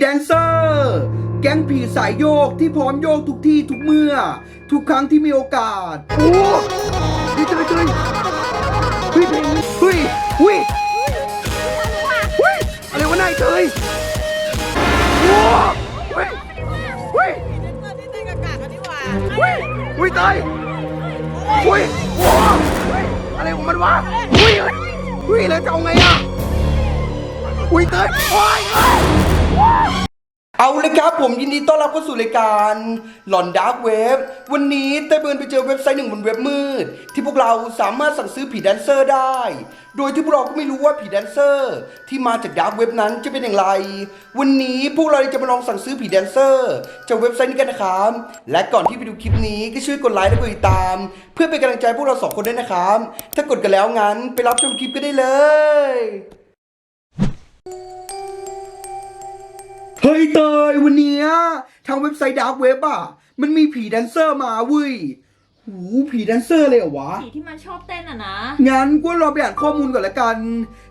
แดนเซอร์ แก๊งผีสายโยกที่พร้อมโยกทุกที่ทุกเมื่อ ทุกครั้งที่มีโอกาส โอ้เฮ้ยเจยเจยเฮ้ยเพลงนี้เฮ้ยเฮ้ยเฮ้ยอะไรวะนายเจยโอ้เฮ้ยเฮ้ยเปิดที่เต้นกากากันดีกว่าเฮ้ยเฮ้ยเตยเฮ้ยโอ้เฮ้ยอะไรของมันวะเฮ้ยเฮ้ยเฮ้ยแล้วจะเอาไงอะเฮ้ยเตยโอ้ย เอาเลยครับผมยินดีต้อนรับเข้าสู่รายการหลอนดาร์กเว็บวันนี้เต้เบิร์นไปเจอเว็บไซต์หนึ่งบนเว็บมืด ที่พวกเราสามารถสั่งซื้อผีแดนเซอร์ได้ โดยที่พวกเราก็ไม่รู้ว่าผีแดนเซอร์ ที่มาจากดาร์กเว็บนั้นจะเป็นอย่างไร วันนี้พวกเราจะมาลองสั่งซื้อผีแดนเซอร์จากเว็บไซต์นี้กันนะครับและก่อนที่ไปดูคลิปนี้ก็ช่วยกดไลค์และกดติดตาม เพื่อเป็นกำลังใจพวกเราสองคนด้วยนะครับถ้ากดกันแล้วงั้นไปรับชมคลิปกันได้เลย ฮ้ยเตยวันเนี้ยทางเว็บไซต์ดาร์กเว็บอะ มันมีผีแดนเซอร์มาเว้ยหูผีแดนเซอร์เลยเหรอวะ ผีที่มันชอบเต้นอะนะ งั้นก็รอไปอ่านข้อมูลก่อนละกัน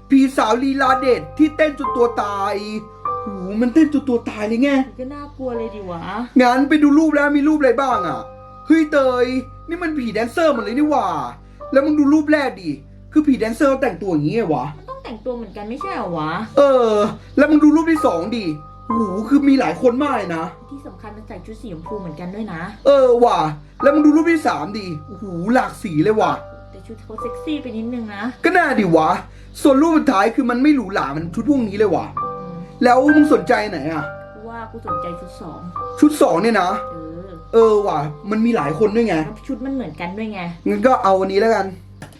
ผีสาวลีลาเด็ดที่เต้นจนตัวตายหูมันเต้นจนตัวตายเลยไง ก็น่ากลัวเลยดิวะ งั้นไปดูรูปแล้วมีรูปอะไรบ้างอะ เฮ้ยเตย นี่มันผีแดนเซอร์หมดเลยนี่หว่า แล้วมึงดูรูปแรกดิ คือผีแดนเซอร์แต่งตัวอย่างงี้ไงวะ มันต้องแต่งตัวเหมือนกันไม่ใช่เหรอวะ เออ แล้วมึงดูรูปที่สองดิ หูคือมีหลายคนมากเลยนะ ที่สำคัญมันใส่ชุดสีชมพูเหมือนกันด้วยนะ เออว่ะ แล้วมึงดูรูปที่สามดิโอ้โหหลากสีเลยว่ะ แต่ชุดเขาเซ็กซี่ไปนิดนึงนะก็น่าดิวะ ส่วนรูปสุดท้ายคือมันไม่หรูหรามันชุดพวกนี้เลยว่ะ อืมแล้วมึงสนใจไหนอะกูว่ากูสนใจชุดสองชุดสองเนี่ยนะ เออเออว่ะ มันมีหลายคนด้วยไง แล้วชุดมันเหมือนกันด้วยไง งั้นก็เอาอันนี้แล้วกัน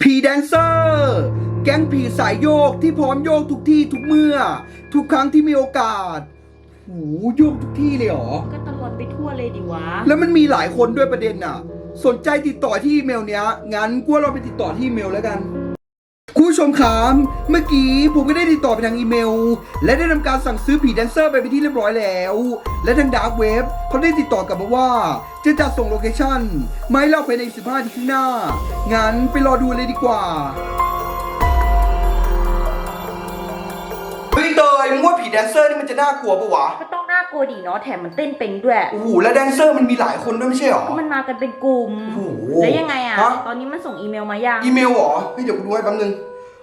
ผีแดนเซอร์ แก๊งผีสายโยกที่พร้อมโยกทุกที่ทุกเมื่อ ทุกครั้งที่มีโอกาสโหโยกทุกที่เลยเหรอ ก็ตลอดไปทั่วเลยดิวะ แล้วมันมีหลายคนด้วยประเด็นอะ สนใจติดต่อที่อีเมลเนี้ย งั้นกูว่าเราไปติดต่อที่อีเมลแล้วกันคุณผู้ชมครับเมื่อกี้ผมก็ได้ติดต่อไปทางอีเมล และได้ทำการสั่งซื้อผีแดนเซอร์ไปเป็นที่เรียบร้อยแล้ว และทางดาร์กเว็บเขาได้ติดต่อกลับมาว่า จะจัดส่งโลเคชั่นมาให้เราภายใน15ทีข้างหน้า งั้นไปรอดูเลยดีกว่า มึงว่าผีแดนเซอร์นี่มันจะน่ากลัวปะวะ ก็ต้องน่ากลัวดิเนาะแถมมันเต้นเป็นด้วย โอ้โหแล้วแดนเซอร์มันมีหลายคนด้วยไม่ใช่หรอ ก็มันมากันเป็นกลุ่ม โอ้โหแล้วยังไงอะฮะ ตอนนี้มันส่งอีเมลมายังอีเมลเหรอเฮ้ยเดี๋ยวกูดูให้แป๊บนึง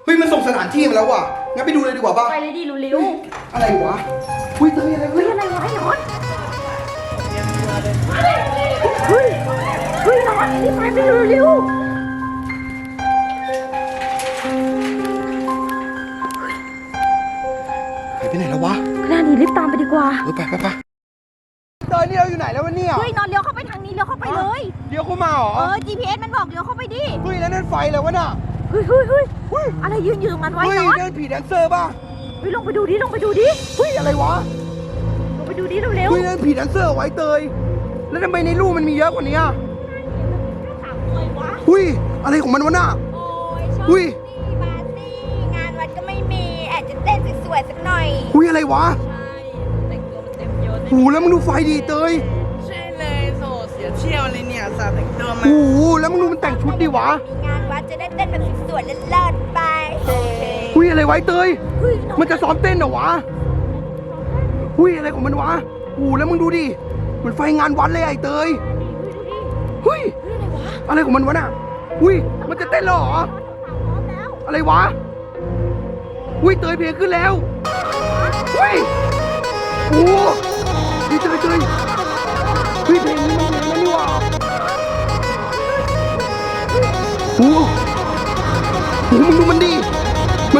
เฮ้ยมันส่งสถานที่มาแล้วว่ะ งั้นไปดูเลยดีกว่าป่ะ ไปเลยดิเร็วอะไรวะเฮ้ยเตยอะไรๆเฮ้เฮ้ยยอะไรวะไอ้นอนเฮ้ยเฮ้ยนอนรีบไปไปเร็วๆ ดีกว่า เออไปไปไปเตยนี่เราอยู่ไหนแล้ววะเนี่ยเฮ้ยนอนเลี้ยวเข้าไปทางนี้เลี้ยวเข้าไปเลยเลี้ยวเข้ามาเหรอเออ GPS มันบอกเลี้ยวเข้าไปดิเฮ้ยแล้วนั่นไฟแล้ววะน่ะเฮ้ยเฮ้ยเฮ้ยเฮ้ยอะไรยืนอยู่ตรงนั้นไว้เฮ้ยนอนนั่นผีแดนเซอร์ป่ะเฮ้ยลงไปดูดิลงไปดูดิเฮ้ยอะไรวะลงไปดูดิเร็วเฮ้ยนั่นผีแดนเซอร์ไว้เตย แล้วทำไมในรูปมันมีเยอะกว่านี้อะๆถามเลยวะเฮ้ยอะไรของมันวะน่ะ โอ้ยชอบอุ้ยนี่ปาร์ตี้งานวัดก็ไม่มีแอบจะเต้นสวยๆสักหน่อย เฮ้ยอะไรวะ ใช่ หแล้วมึงดูไฟดีเตยใช่เลยโสดเสียเที่ยวเลยเนี่ยสาวแต่งตัวมาโอ้โหแล้วมึงดูมันแต่งชุดดิวะมีงานวัดจะได้เต้นแบบสวยๆเลิศๆไปเฮ้ยอะไรไว้เตยเฮ้ยนอนมันจะซ้อมเต้นเหรอวะหุ้ยอะไรของมันวะโอ้แล้วมึงดูดิเหมือนไฟงานวัดเลยไอ้เตยเฮ้ยดูดิหุ้ยเฮ้ยอะไรวะอะไรของมันวะน่ะหุ้ยมันจะเต้นเหรอนอนถามพร้อมแล้วอะไรวะหุ้ยเตยเพลงขึ้นแล้วหุ้ยโอ้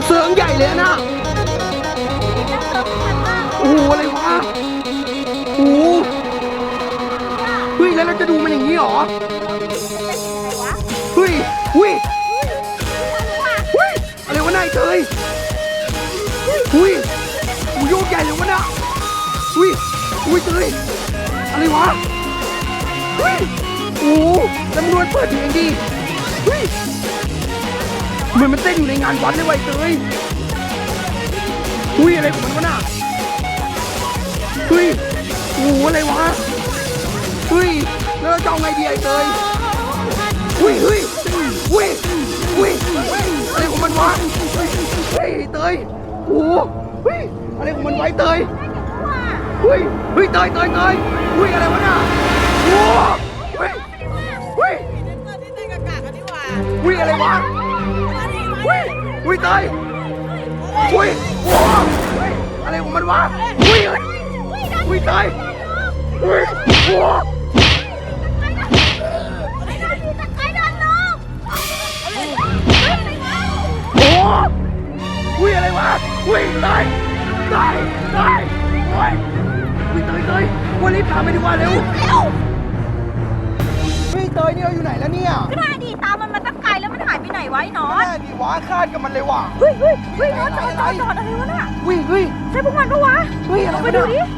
เสิร์งใหญ่เลยนะโอ้โหอะไรวะโอ้โหเฮ้ยแล้วเราจะดูมันอย่างนี้เหรอเฮ้ยเฮ้ยเฮ้ยอะไรวะนายเตยเฮ้ยโอ้โยกใหญ่เลยวะนะเฮ้ยเฮ้ยเตยอะไรวะเฮ้ยโอ้โหแล้วมึงดูมันเปิดเพลงดิเฮ้ย เหมือนมันเต้นอยู่ในงานวัดเลยไอ้เตยเฮ้ยอะไรของมันวะน่ะเฮ้ยโอ้โหอะไรวะเฮ้ยแล้วเราจะเอาไงดีไอ้เตยเฮ้ยเฮ้ยเฮ้ยเฮ้ยอะไรของมันวะเฮ้ยเตยโอ้โหเฮ้ยอะไรของมันไวเตยโเฮ้ยเฮ้ยเตยเตยเตยเฮ้ยอะไรวะน่ะโอ้เฮ้ยเฮ้ยเต้ยอะไรวะ ฮ้ยดิเฮ้ยเตยเฮ้ยโอ้เฮ้ยอะไรของมันวะเฮ้ยเฮ้ยเฮ้ยเตยเฮ้ยโอ้โดนน้องโอ้อุ้ยอะไรวะอุ้ยตายตายตายโอ้ยอุ้ยเตยเตยวันรีบตามไปดีกว่าเร็วเร็วเฮ้ยเตยเนี่ยเราอยู่ไหนแล้วเนี่ยก็ได้ดิตามมา แล้วมันหายไปไหนไวะไอ้หนอแม่นดีวะคาดกับมันเลยว่ะ เฮ้ยเฮ้ยเฮ้ยน้องจอดจอดจอดอะไรวะน่ะอุ้ยเฮ้ย ใช่พวกมันปะวะเฮ้ยอะไรไปวะดูเนี่ยดิ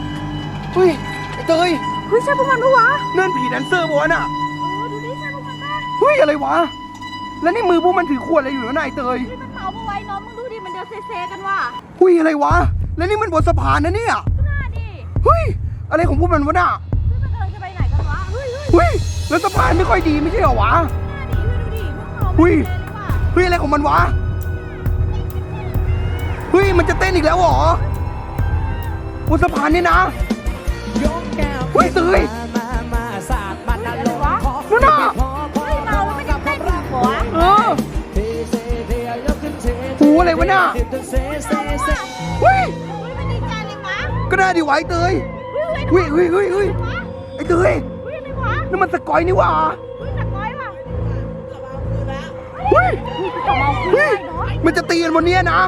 เฮ้ยไอ้เตยเฮ้ยใช่พวกมันปะวะนั่นผีแดนเซอร์บอน่ะเออดูดิใช่พวกมันปะเฮ้ยอะไรวะ แล้วนี่มือพวกมันถือขวดอะไรอยู่นะไอ้เตย เฮ้ยมันเมาปะไวะไอ้น้องมึงดูดิมันเดินเซๆกันว่ะเฮ้ยอะไรวะ แล้วนี่มันบนสะพานนะเนี่ย ก็น่าดิเฮ้ย อะไรของพวกมันวะน่ะเฮ้ยมันกำลังจะไปไหนกันวะเฮ้ยเฮ้ยเฮ้ยแล้วสะพานไม่ค่อยดีไม่ใช่เหรอวะ น่าดิเฮ้ยดูดิมันเมาเฮ้ยเซๆกันว่ะเฮ้ยอะไรของมันวะ เฮ้ยมันจะเต้นอีกแล้วเหรอบนสะพานนี่นะเฮ้ยเตยนั่นน่ะเฮ้ยเมาแล้วไม่ได้เต้นอีกเหรอวะเออโอ้อะไรวะน่ะเฮ้ยมันดีใจเลยวะก็ได้ดิไว้เตยเฮ้ยเฮ้ยเฮ้ยเฮ้ยเฮ้ยไอ้เตยนั่นมันสกอยนี่หว่า ฮ้ยเฮ้ยมันจะตีกันบนเนี้ยนะ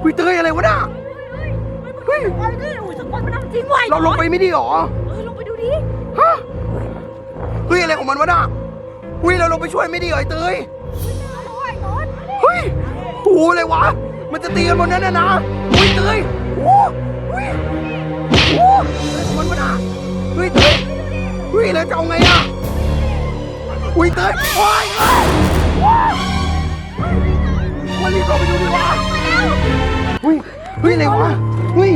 เฮ้ยเตยอะไรวะน่ะเฮ้ยเฮ้ยเฮ้ยสกอนมันทำจริงว่ะเราลงไปไม่ดีหรอเฮ้ยลงไปดูดิฮะเฮ้ยอะไรของมันวะน่ะเฮ้ยเราลงไปช่วยไม่ดีเหรอไอ้เตยโอ้ยเฮ้ยโอ้อะไรวะ มันจะตีกันบนนั้นนะนะเฮ้ยเตยโอ้เฮ้ยโอ้อะไรของมันวะน่ะเฮ้ยเตยเฮ้ยแล้วจะเอาไง อะเฮ้ยเตยโอ้ยเฮ้ยวันรีบลงไปดูดีกว่าเฮ้ยเฮ้ยอะไรวะเฮ้ย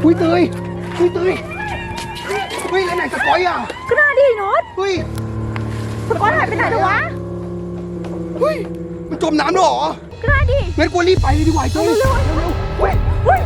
เฮ้ยเตยเฮ้ยเตยเฮ้ยแล้วไหนสกอยอะก็น่าดินอนเฮ้ยสกอนหายไปไหนแล้ววะเฮ้ยมันจมน้ำด้วเหรอก็น่าดิงั้นกูรีบไปเลยดีกว่าเตยเร็วเร็วๆเฮ้ยเฮ้ย